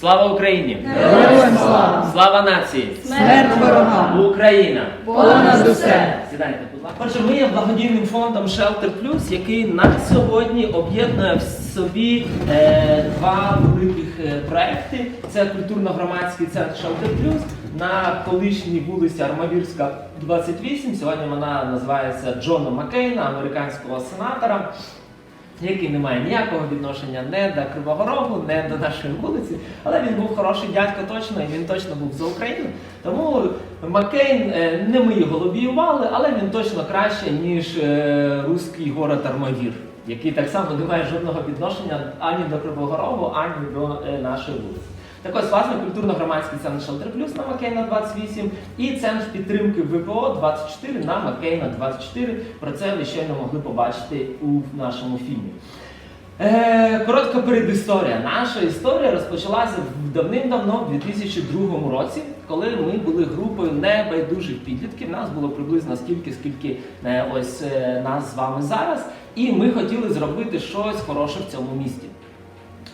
Слава Україні! Героям слава! Слава нації! Смерть ворогам! Україна! Понад усе! Сідайте, будь ласка. Отже, ми є благодійним фондом Shelter Plus, який на сьогодні об'єднує в собі е, два великих е, проекти. Це культурно-громадський центр Shelter Plus на колишній вулиці Армавірська, 28. Сьогодні вона називається Джона Маккейна, американського сенатора. Який не має ніякого відношення не до Кривого Рогу, не до нашої вулиці, але він був хороший дядько точно, і він точно був за Україну. Тому Маккейн е, не ми його лобіювали, але він точно краще, ніж е, руський город Армавір, який так само не має жодного відношення ані до Кривого Рогу, ані до е, нашої вулиці. Так ось, власне, культурно-громадський центр Шелтер Плюс на Маккейна 28 і центр підтримки ВПО 24 на Маккейна 24. Про це ви щойно могли побачити у нашому фільмі. Е, коротка передісторія. Наша історія розпочалася давним-давно, в 2002 році, коли ми були групою небайдужих підлітків. Нас було приблизно стільки, скільки е, ось е, нас з вами зараз. І ми хотіли зробити щось хороше в цьому місті.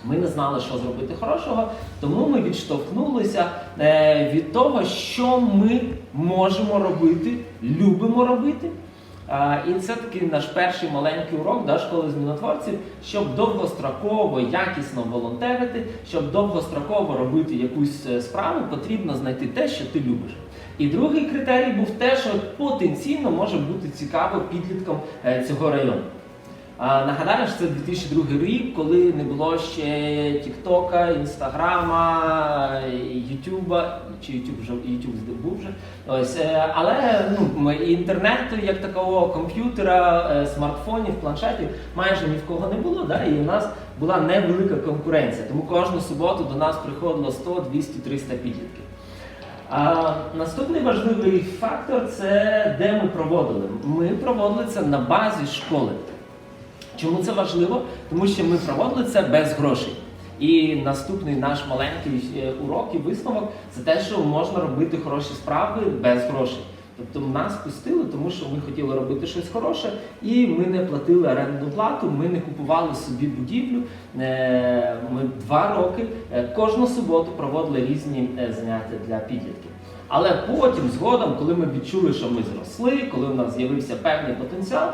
Ми не знали, що зробити хорошого, тому ми відштовхнулися е, від того, що ми можемо робити, любимо робити. І це такий наш перший маленький урок да, школи змінотворців, щоб довгостроково, якісно волонтерити, щоб довгостроково робити якусь е, справу, потрібно знайти те, що ти любиш. І другий критерій був те, що потенційно може бути цікаво підліткам е, цього району. Нагадаю, що це 2002 рік, коли не було ще Тіктока, Інстаграма, Ютуба, чи Ютуб вже Ютуб був вже. Ось, е, але ну, інтернету як такого, комп'ютера, е, смартфонів, планшетів майже ні в кого не було. Да? І у нас була невелика конкуренція. Тому кожну суботу до нас приходило 100, 200, 300 підлітків. А, наступний важливий фактор це де ми проводили. Ми проводили це на базі школи. Чому це важливо? Тому що ми проводили це без грошей. І наступний наш маленький е, урок і висновок це те, що можна робити хороші справи без грошей. Тобто нас пустили, тому що ми хотіли робити щось хороше, і ми не платили орендну плату, ми не купували собі будівлю. Е, Ми два роки е, кожну суботу проводили різні заняття для підлітків. Але потім, згодом, коли ми відчули, що ми зросли, коли у нас з'явився певний потенціал,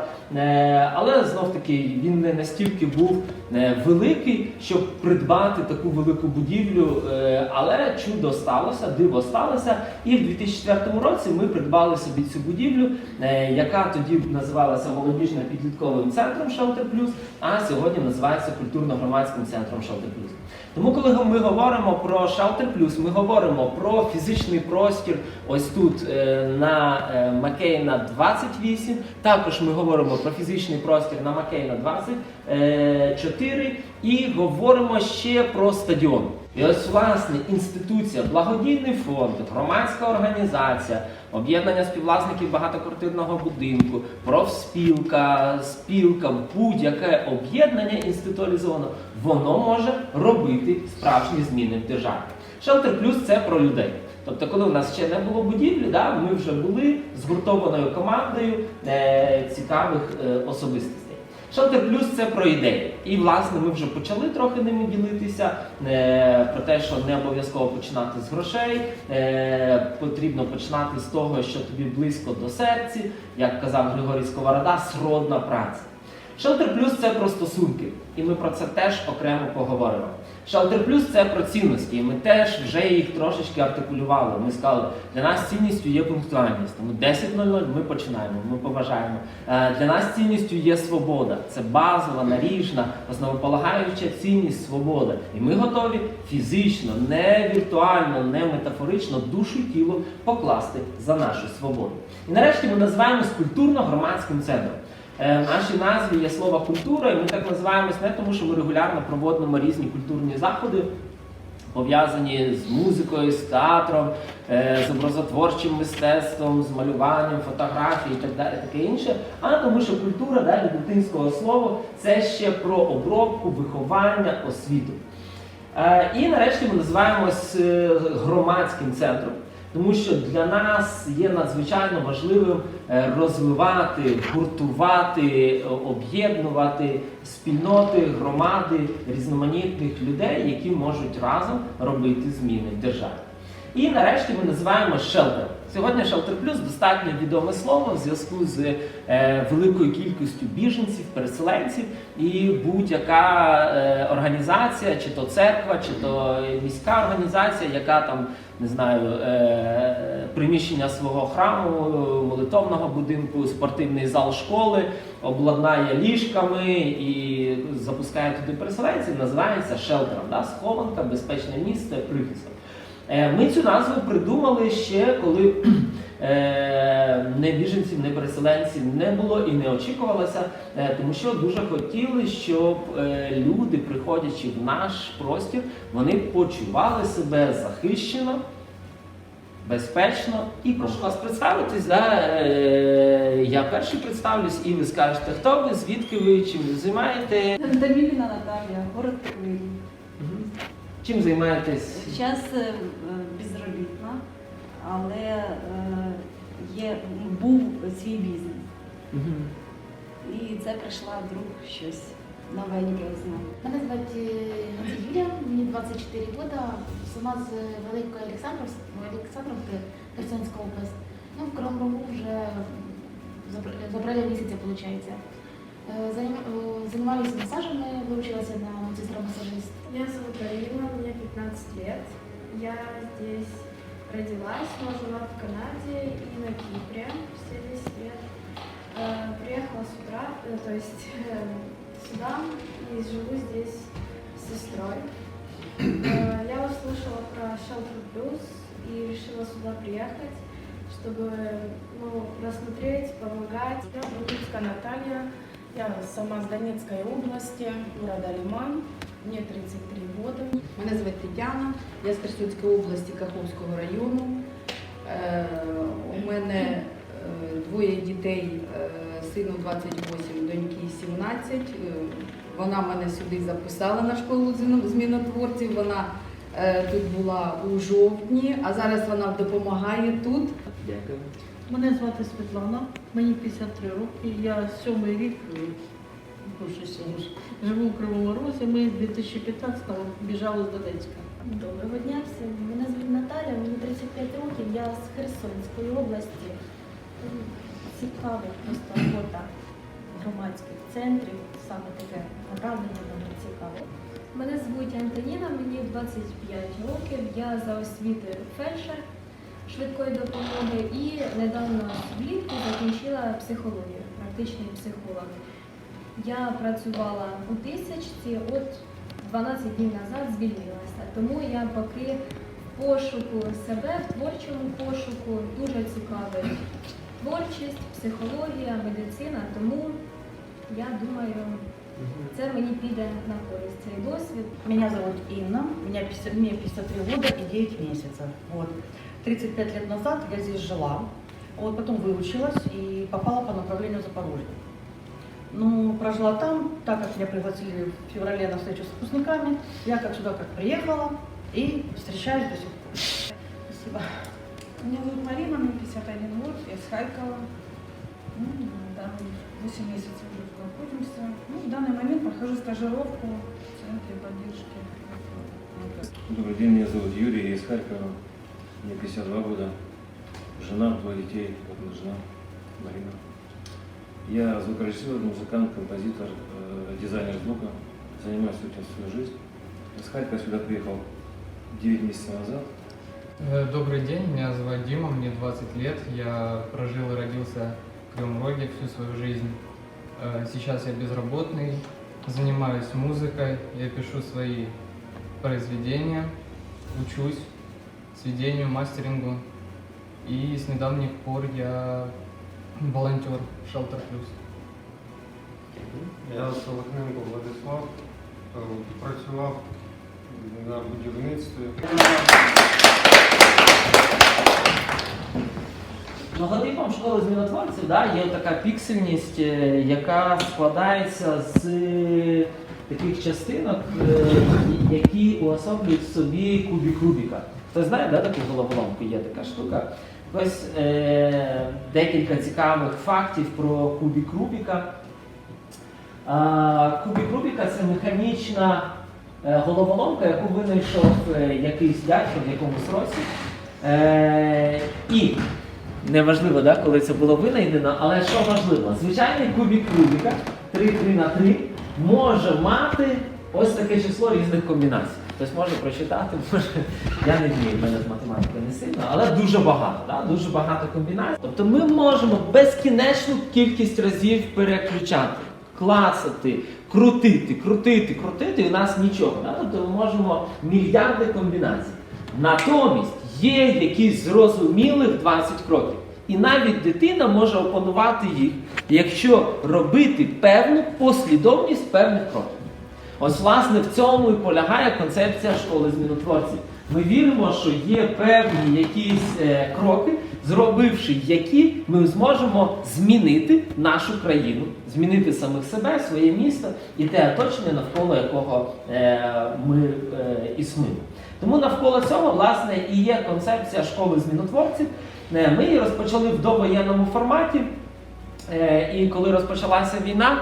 але знов таки він не настільки був е, великий, щоб придбати таку велику будівлю. е, Але чудо сталося, диво сталося. І в 2004 році ми придбали собі цю будівлю, е, яка тоді називалася молодіжно-підлітковим центром Shelter Plus, а сьогодні називається культурно-громадським центром Shelter Plus. Тому, коли ми говоримо про Shelter Plus, ми говоримо про фізичний простір ось тут е, на е, Маккейна 28. Також ми говоримо про фізичний простір на Маккейна 24 і говоримо ще про стадіон. І ось власне інституція, благодійний фонд, громадська організація, об'єднання співвласників багатоквартирного будинку, профспілка, спілка, будь-яке об'єднання інституалізовано, воно може робити справжні зміни в державі. Шелтер плюс це про людей. Тобто, коли у нас ще не було будівлі, да, ми вже були згуртованою командою е, цікавих е, особистостей. Шелтер плюс це про ідеї. І власне ми вже почали трохи ними ділитися е, про те, що не обов'язково починати з грошей, е, потрібно починати з того, що тобі близько до серці, як казав Григорій Сковорода, сродна праця. Шелтер плюс це про стосунки, і ми про це теж окремо поговоримо. Шелтер плюс це про цінності, і ми теж вже їх трошечки артикулювали. Ми сказали, для нас цінністю є пунктуальність. Тому 10.00 ми починаємо, ми поважаємо. Е, Для нас цінністю є свобода. Це базова, наріжна, основополагаюча цінність свобода. І ми готові фізично, не віртуально, не метафорично душу і тіло покласти за нашу свободу. І нарешті ми називаємось культурно-громадським центром. Е, В нашій назві є слово культура, і ми так називаємось не тому, що ми регулярно проводимо різні культурні заходи, пов'язані з музикою, з театром, е, з образотворчим мистецтвом, з малюванням, фотографією і так далі, таке інше. А тому, що культура далі латинського слова це ще про обробку, виховання, освіту. Е, І нарешті ми називаємось е, громадським центром. Тому що для нас є надзвичайно важливим е, розвивати, гуртувати, е, об'єднувати спільноти, громади різноманітних людей, які можуть разом робити зміни в державі. І нарешті ми називаємо шелтер. Сьогодні Shelter Plus достатньо відоме слово в зв'язку з е, великою кількістю біженців, переселенців, і будь-яка е, організація, чи то церква, чи то міська організація, яка там не знаю, е, приміщення свого храму, молитовного будинку, спортивний зал школи, обладнає ліжками і запускає туди переселенців, називається шелтером, да? схованка, безпечне місце, прихисток. Е, Ми цю назву придумали ще коли е, не біженців, не переселенців не було і не очікувалося, е, тому що дуже хотіли, щоб люди, приходячи в наш простір, вони почували себе захищено, безпечно і прошу вас представитись. Да? Я перший представлюсь, і ви скажете, хто ви, звідки ви, чим ви займаєте, Даміліна Наталія, город Кривий. Чим займаєтесь? Зараз е, безробітна, але е, є, був свій бізнес. Мгм. І це прийшла вдруг щось новеньке узнати. Мене звати е, Юлія, мені 24 роки, сама з Великої Олександровки, Херсонська область. Ну, в Рогу вже з апреля місяця, виходить. Занимаюсь массажами, выучилась на медсестра-массажист. Меня зовут Арина, мне 15 лет. Я здесь родилась, но жила в Канаде и на Кипре все 10 лет. Э, Приехала с утра, э, то есть э, сюда и живу здесь с сестрой. Я услышала про Shelter Plus и решила сюда приехать, чтобы ну, рассмотреть, помогать. Я Брудницкая Наталья, я сама с Донецкой области, города Лиман, мне 33 года. Мене звати Тетяна, я з Херсонської області Каховського району. Е, у мене е, двоє дітей, е, сину 28, доньки 17. Е, вона мене сюди записала на школу змінотворців. Вона тут була у жовтні, а зараз вона допомагає тут. Дякую. Мене звати Світлана, мені 53 роки. Я сьомий рік, більше живу в Кривому Розі. Ми 2015-го біжали з Донецька. Доброго дня всім. Мене звуть Наталя, мені 35 років, я з Херсонської області. М, Цікавить просто робота громадських центрів, саме таке направлення дуже цікаве. Мене звуть Антоніна, мені 25 років, я за освітою фельдшер швидкої допомоги і недавно влітку закінчила психологію, практичний психолог. Я працювала у тисячці, от 12 днів назад звільнилася. Тому я поки в пошуку себе, в творчому пошуку дуже цікавить творчість, психологія, медицина. Тому я думаю, це мені піде на користь цей досвід. Меня зовут Инна, меня 50 мне 53 года и 9 месяцев. Вот. 35 лет назад я здесь жила, вот потом выучилась и попала по направлению в Ну, прожила там, так как меня пригласили в феврале на встречу с выпускниками, я как сюда как приехала и встречаюсь до сих пор. Спасибо. Меня зовут Марина, мне 51 год, я с Харькова. Ну, да, 8 месяцев уже находимся. Ну, в данный момент прохожу стажировку в Центре поддержки. Добрый день, меня зовут Юрий, я из Харькова, мне 52 года, жена, двое детей, вот жена Марина. Я звукорежиссер, музыкант, композитор, э, дизайнер звука, занимаюсь этим всю жизнь. Из Харькова сюда приехал 9 месяцев назад. Э, Добрый день, меня зовут Дима, мне 20 лет, я прожил и родился в Кривом всю свою жизнь. Э, Сейчас я безработный, занимаюсь музыкой, я пишу свои произведения, учусь сведению, мастерингу. И с недавних пор я волонтер Shelter Plus. Я Солохненко Владислав, е, працював на будівництві. Логотипом школи змінотворців да, є така піксельність, е, яка складається з таких частинок, е, які уособлюють в собі кубік Рубіка. Хто знає, да, таку головоломку є така штука. Ось е, декілька цікавих фактів про кубік Рубіка. Кубік Рубіка це механічна е, головоломка, яку винайшов е, якийсь дядько в якомусь році. Е, і неважливо, да, коли це було винайдено, але що важливо, звичайний кубік Рубіка 3 3 на 3 може мати ось таке число різних комбінацій. Хтось може прочитати, може, я не вмію, в мене з математики не сильно, але дуже багато, да? дуже багато комбінацій. Тобто ми можемо безкінечну кількість разів переключати, клацати, крутити, крутити, крутити, і у нас нічого. Да? Тобто ми можемо мільярди комбінацій. Натомість є якісь зрозумілих 20 кроків. І навіть дитина може опанувати їх, якщо робити певну послідовність певних кроків. Ось, власне, в цьому і полягає концепція школи змінотворців. Ми віримо, що є певні якісь е, кроки, зробивши які, ми зможемо змінити нашу країну, змінити самих себе, своє місто і те оточення, навколо якого е, ми е, існуємо. Тому навколо цього, власне, і є концепція школи змінотворців. Е, Ми її розпочали в довоєнному форматі. Е, І коли розпочалася війна,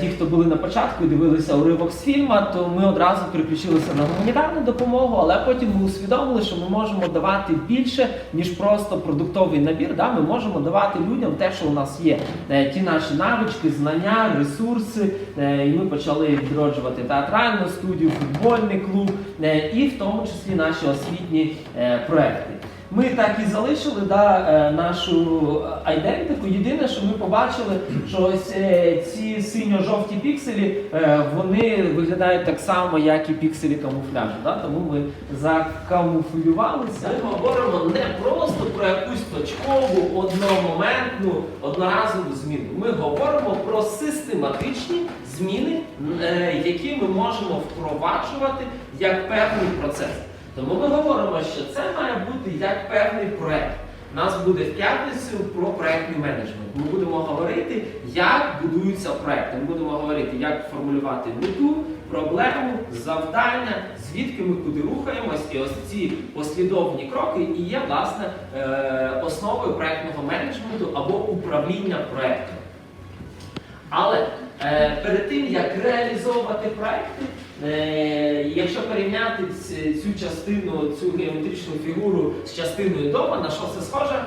ті, хто були на початку і дивилися уривок з фільму, то ми одразу переключилися на гуманітарну допомогу, але потім ми усвідомили, що ми можемо давати більше, ніж просто продуктовий набір. Да? Ми можемо давати людям те, що у нас є. Е, Ті наші навички, знання, ресурси. Е, І ми почали відроджувати театральну студію, футбольний клуб е, і в тому числі наші освітні е, проекти. Ми так і залишили да, е, нашу айдентику. Єдине, що ми побачили, що ось е, ці синьо-жовті пікселі е, вони виглядають так само, як і пікселі камуфляжу. Да? Тому ми закамуфлювалися. Ми говоримо не просто про якусь точкову, одномоментну, одноразову зміну. Ми говоримо про систематичні зміни, е, які ми можемо впроваджувати як певний процес. Тому ми говоримо, що це має бути як певний проект. У нас буде в п'ятницю про проектний менеджмент. Ми будемо говорити, як будуються проекти. Ми будемо говорити, як формулювати мету, проблему, завдання, звідки ми куди рухаємось. І ось ці послідовні кроки і є власне е, основою проектного менеджменту або управління проектом. Але е, перед тим як реалізовувати проекти, якщо порівняти цю частину, цю геометричну фігуру з частиною дома, на що це схоже?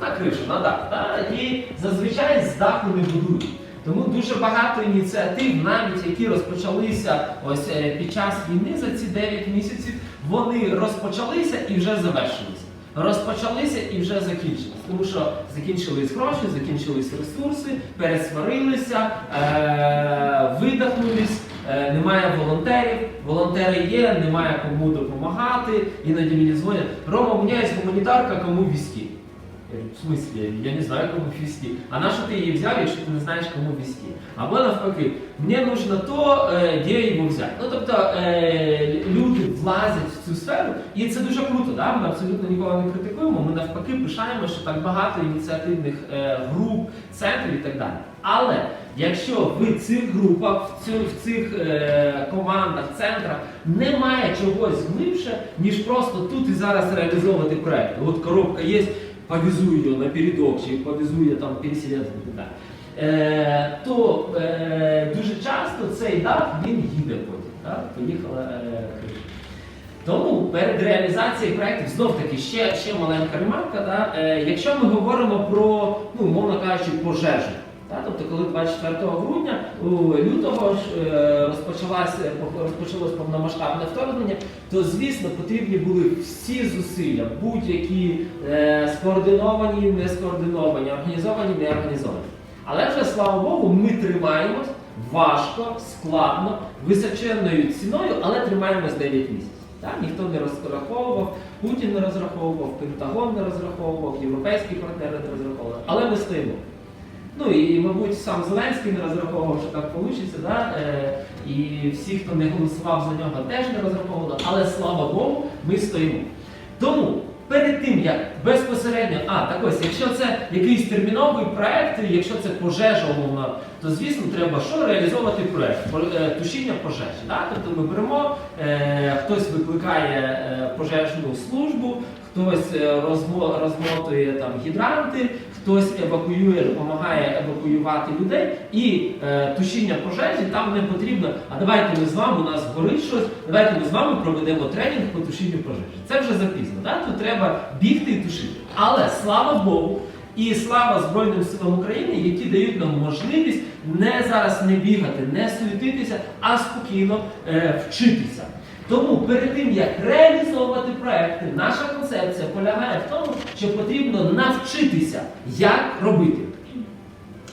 На кришу, на дах. Да? І зазвичай з даху не будують. Тому дуже багато ініціатив, навіть які розпочалися ось е, під час війни за ці 9 місяців, вони розпочалися і вже завершилися. Розпочалися і вже закінчилися. Тому що закінчились гроші, закінчились ресурси, пересварилися, е- видохнулись, е- немає волонтерів, волонтери є, немає кому допомагати. Іноді мені дзвонять, Рома, у мене є гуманітарка, кому візки. Я говорю, в смысле, я не знаю, кому вести. А на що ти її взяв, якщо ти не знаєш, кому вести? Або навпаки, мені нужно то, е, де його взяти. Ну тобто е, люди влазять цю сферу, і це дуже круто. Да? Ми абсолютно нікого не критикуємо. Ми навпаки пишаємо, що так багато ініціативних е, груп, центрів і так далі. Але якщо в цих групах, в, цю, в цих е, командах, центрах немає чогось глибше, ніж просто тут і зараз реалізовувати проект. От коробка є повезу ее на передок, чи повезу я там переселенцем і так далі. Е, то е, дуже часто цей дах він їде потім. Так? Поїхала е. Тому перед реалізацією проєктів знов таки ще, ще маленька ремарка. Да? Е, якщо ми говоримо про, ну, умовно кажучи, пожежу. Так, тобто, коли 24 грудня у лютого ж е, розпочалось повномасштабне вторгнення, то звісно потрібні були всі зусилля, будь-які е, скоординовані, не скоординовані, організовані, не організовані. Але вже слава Богу, ми тримаємось важко, складно, височенною ціною, але тримаємось 9 місяців. Так? Ніхто не розраховував, Путін не розраховував, Пентагон не розраховував, європейські партнери не розраховували. Але ми стоїмо. Ну і, мабуть, сам Зеленський не розраховував, що так вийде, да? е, і всі, хто не голосував за нього, теж не розраховували, але слава Богу, ми стоїмо. Тому Перед тим як безпосередньо, а так ось, якщо це якийсь терміновий проект, якщо це пожежа умовно, то звісно треба що реалізовувати проект е, тушіння пожежі. Да? Тобто ми беремо, е, хтось викликає е, пожежну службу, хтось е, розмо, розмотує там гідранти, хтось евакуює, допомагає евакуювати людей, і е, тушіння пожежі там не потрібно. А давайте ми з вами у нас горить щось. Давайте ми з вами проведемо тренінг по тушінню пожежі. Це вже запізно. Да? Тут треба бігти і тушити. Але слава Богу. І слава Збройним силам України, які дають нам можливість не зараз не бігати, не суетитися, а спокійно е, вчитися. Тому перед тим як реалізовувати проекти, наша концепція полягає в тому, що потрібно навчитися, як робити.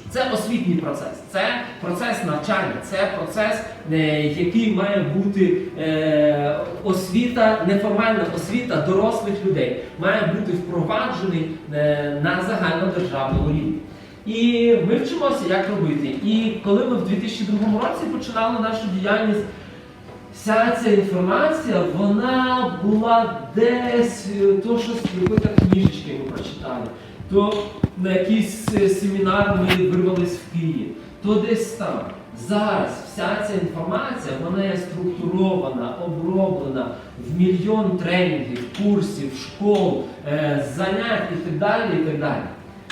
Це освітній процес, це процес навчання, це процес, е, який має бути е, освіта, неформальна освіта дорослих людей, має бути впроваджений е, на загальнодержавному рівні. І ми вчимося, як робити. І коли ми в 2002 році починали нашу діяльність, вся ця інформація, вона була десь, е, то щось якоїсь книжечки ми прочитали, то на якийсь е, семінар ми вирвались в Київ, то десь там. Зараз вся ця інформація вона є структурована, оброблена в мільйон тренінгів, курсів, школ, е, занять і так далі. і так далі.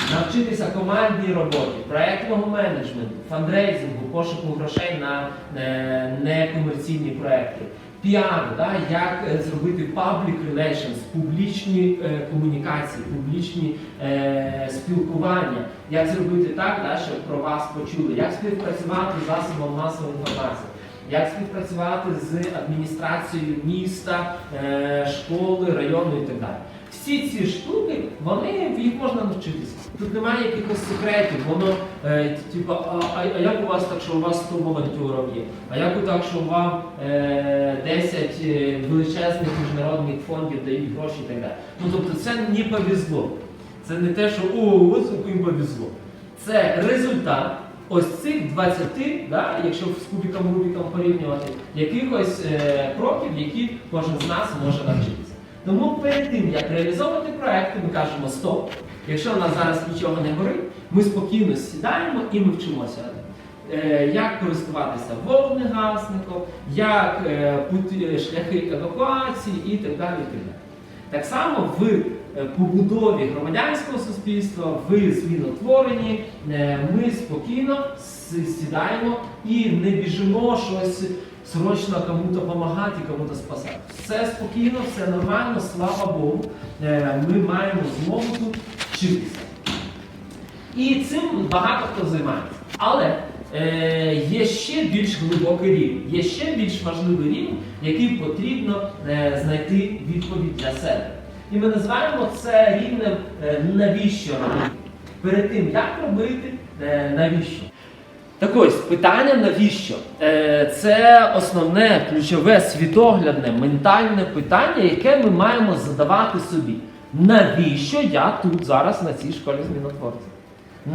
Навчитися командній роботі, проєктного менеджменту, фандрейзингу, пошуку грошей на е, некомерційні проекти, піару, да, як е, зробити public relations, публічні е, комунікації, публічні е, спілкування, як зробити так, да, щоб про вас почули, як співпрацювати з засобом масової інформації. Як співпрацювати з адміністрацією міста, е, школи, району і так далі. Всі ці штуки, вони їх можна навчитися. Тут немає якихось секретів, воно е, типу, а, а, як у вас так, що у вас 100 волонтерів є? А як так, що вам е, 10 е, величезних міжнародних фондів дають гроші і так далі. Ну тобто це не повезло. Це не те, що о, ось їм повезло. Це результат ось цих 20, да, якщо з кубіком Рубіком порівнювати, якихось е, кроків, які кожен з нас може навчитися. Тому перед тим, як реалізовувати проекти, ми кажемо стоп. Якщо у нас зараз нічого не горить, ми спокійно сідаємо і ми вчимося. Е, Як користуватися вогнегасником, як е, шляхи евакуації і так далі. І так, далі. так само в е, побудові громадянського суспільства, в змінотворенні е, ми спокійно сідаємо і не біжимо щось срочно кому-то допомагати, кому-то спасати. Все спокійно, все нормально, слава Богу. Е, Ми маємо змогу тут вчитися. І цим багато хто займається. Але е, є ще більш глибокий рівень, є ще більш важливий рівень, який потрібно е, знайти відповідь для себе. І ми називаємо це рівнем е, навіщо робити. Перед тим, як робити, е, навіщо. Так ось питання навіщо? Е, Це основне ключове світоглядне, ментальне питання, яке ми маємо задавати собі. Навіщо я тут зараз на цій школі змінотворців?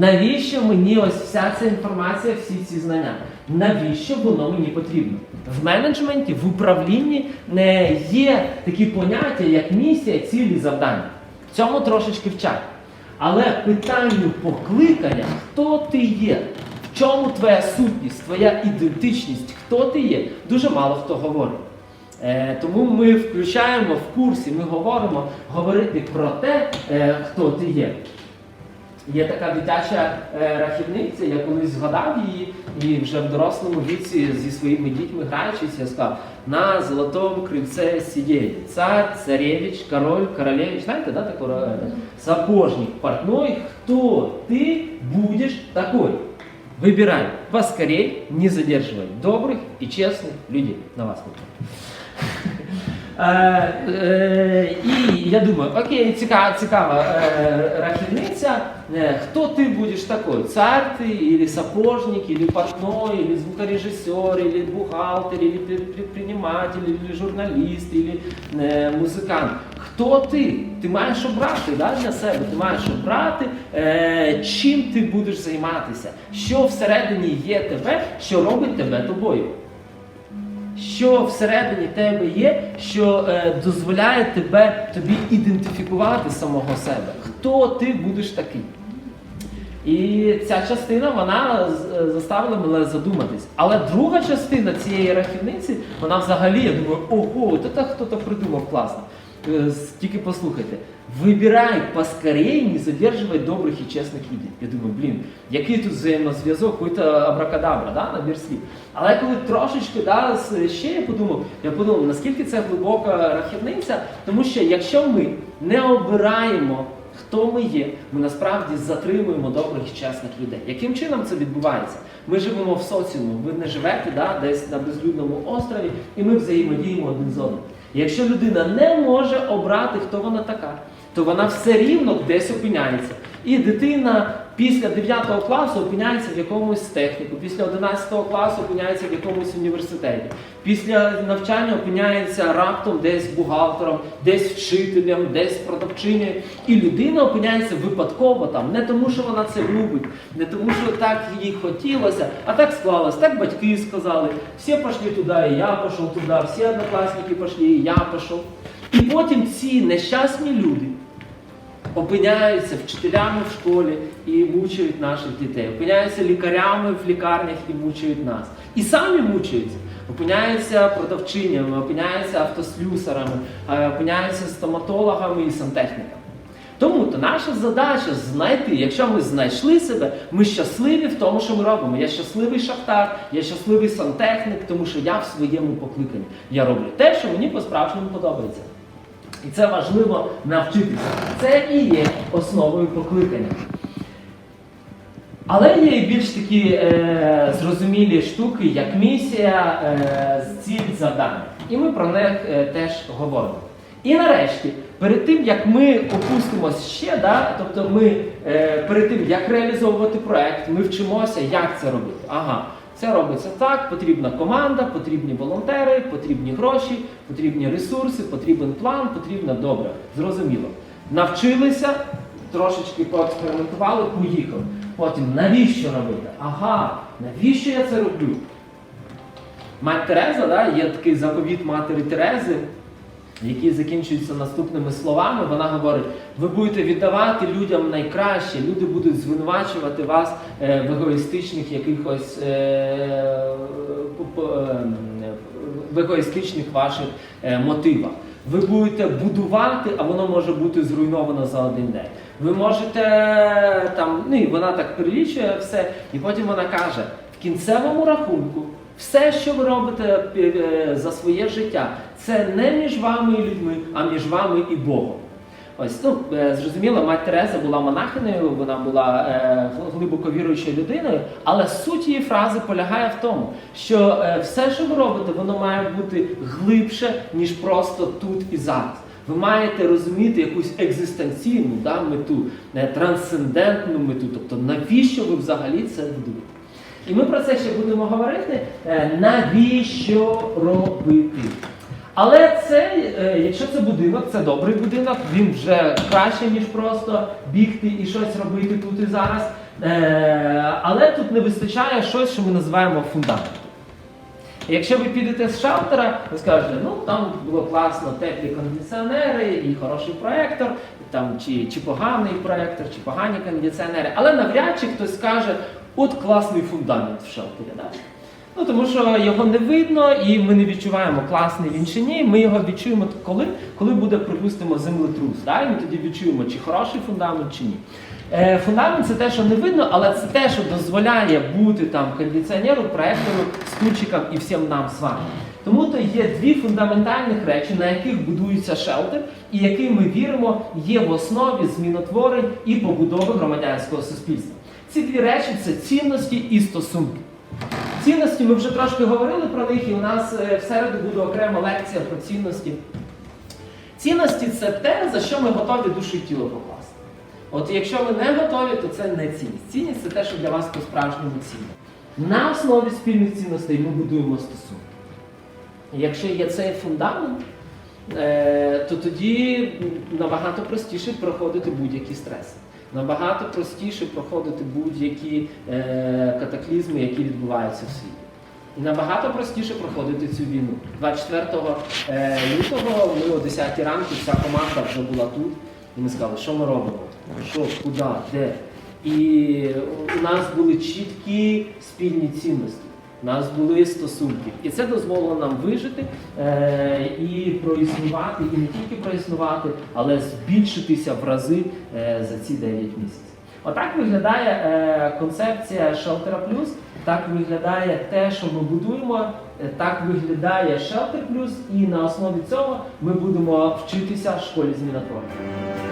Навіщо мені ось вся ця інформація, всі ці знання? Навіщо воно мені потрібно? В менеджменті, в управлінні не є такі поняття, як місія, цілі, завдання. Цьому трошечки вчать. Але питанню покликання, хто ти є, в чому твоя сутність, твоя ідентичність, хто ти є, дуже мало хто говорить. Е, тому ми включаємо в курсі, ми говоримо говорити про те, е, хто ти є. Є така дитяча е, рахівниця, я колись згадав її, і вже в дорослому віці зі своїми дітьми граючись, я сказав, на золотому крильце сидіть. Цар, царевич, король, королевич. Знаєте, да, такого? е, Сапожник, портной. Хто ти будеш такой? Выбирай поскорей, не задерживай добрых и честных людей. На вас смотрю. Е, е, і я думаю, окей, цікава, цікава е, рахівниця. Е, хто ти будеш такой? Цар ти, или сапожник, или портной, или звукорежиссер, или бухгалтер, или пре- предприниматель, или журналіст, или е, музикант. Хто ти? Ти маєш обрати да, для себе, ти маєш обрати, е, чим ти будеш займатися, що всередині є тебе, що робить тебе тобою. Що всередині тебе є, що е, дозволяє тебе тобі ідентифікувати самого себе? Хто ти будеш такий? І ця частина вона е, заставила мене задуматись. Але друга частина цієї рахівниці, вона взагалі, я думаю, ого, от це хто-то придумав класно. З- Тільки послухайте. Вибирай поскорее не задерживай добрих і чесних людей. Я думаю, блін, який тут взаємозв'язок, какой-то абракадабра, да, набір слів. Але коли трошечки да, ще я подумав, я подумав, наскільки це глибока рахівниця, тому що якщо ми не обираємо хто ми є, ми насправді затримуємо добрих і чесних людей. Яким чином це відбувається? Ми живемо в соціумі, ви не живете да, десь на безлюдному острові, і ми взаємодіємо один з одним. Якщо людина не може обрати, хто вона така, то вона все рівно десь опиняється. І дитина після 9 класу опиняється в якомусь техніку, після 11 класу опиняється в якомусь університеті, після навчання опиняється раптом десь бухгалтером, десь вчителем, десь продавчиною. І людина опиняється випадково там, не тому, що вона це любить, не тому, що так їй хотілося, а так склалось, так батьки сказали, всі пішли туди, і я пішов туди, всі однокласники пішли, і я пішов. І потім ці нещасні люди опиняються вчителями в школі і мучають наших дітей, опиняються лікарями в лікарнях і мучають нас. І самі мучаються. Опиняються продавчинями, опиняються автослюсарами, е, опиняються стоматологами і сантехніками. Тому то наша задача знайти, якщо ми знайшли себе, ми щасливі в тому, що ми робимо. Я щасливий шахтар, я щасливий сантехнік, тому що я в своєму покликанні. Я роблю те, що мені по-справжньому подобається. І це важливо навчитися. Це і є основою покликання. Але є і більш такі е, зрозумілі штуки, як місія, е, ціль завдання. І ми про них е, теж говоримо. І нарешті, перед тим як ми опустимось ще, да, тобто ми е, перед тим як реалізовувати проект, ми вчимося, як це робити. Ага, це робиться так, потрібна команда, потрібні волонтери, потрібні гроші, потрібні ресурси, потрібен план, потрібно добре. Зрозуміло. Навчилися, трошечки поекспериментували, поїхали. Потім навіщо робити? Ага, навіщо я це роблю? Мать Тереза, да, є такий заповіт матері Терези, який закінчується наступними словами. Вона говорить: ви будете віддавати людям найкраще, люди будуть звинувачувати вас е, в егоїстичних якихось е, е, в егоїстичних ваших мотивах. Ви будете будувати, а воно може бути зруйновано за один день. Ви можете там, ну і вона так перелічує все, і потім вона каже: в кінцевому рахунку, все, що ви робите е, за своє життя, це не між вами і людьми, а між вами і Богом. Ось ну е, зрозуміло, мать Тереза була монахинею, вона була е, глибоко віруючою людиною, але суть її фрази полягає в тому, що е, все, що ви робите, воно має бути глибше, ніж просто тут і зараз. Ви маєте розуміти якусь екзистенційну да, мету, е, трансцендентну мету, тобто навіщо ви взагалі це будуєте. І ми про це ще будемо говорити. е, Навіщо робити? Але це, е, якщо це будинок, це добрий будинок, він вже краще, ніж просто бігти і щось робити тут і зараз. Е, Але тут не вистачає щось, що ми називаємо фундаментом. Якщо ви підете з шалтера, ви скажете, ну там було класно теплі кондиціонери і хороший проектор, там чи, чи поганий проектор, чи погані кондиціонери, але навряд чи хтось скаже, от класний фундамент в шелтері. Да? Ну тому що його не видно, і ми не відчуваємо класний він чи ні. Ми його відчуємо коли, коли буде, припустимо, землетрус. Да? І ми тоді відчуємо, чи хороший фундамент, чи ні. Е, фундамент це те, що не видно, але це те, що дозволяє бути там кондиціонеру, проектору, стульчикам і всім нам з вами. Тому то є дві фундаментальних речі, на яких будується шелтер, і які ми віримо є в основі змінотворень і побудови громадянського суспільства. Ці дві речі це цінності і стосунки. Цінності ми вже трошки говорили про них, і у нас е, в середу буде окрема лекція про цінності. Цінності це те, за що ми готові душу і тіло покласти. От якщо ви не готові, то це не цінність. Цінність це те, що для вас по-справжньому цінне. На основі спільних цінностей ми будуємо стосунки. Якщо є цей фундамент, е, то тоді набагато простіше проходити будь-які стреси. Набагато простіше проходити будь-які е, катаклізми, які відбуваються в світі. І набагато простіше проходити цю війну. 24 е, лютого ми о 10 ранку, вся команда вже була тут, і ми сказали, що ми робимо, що, куди, де. І у нас були чіткі спільні цінності. Нас були стосунки, і це дозволило нам вижити е, і проіснувати, і не тільки проіснувати, але збільшитися в рази е, за ці 9 місяців. Отак виглядає е, концепція Shelter Plus, так виглядає те, що ми будуємо, е, так виглядає Shelter Plus, і на основі цього ми будемо вчитися в школі змінотворення.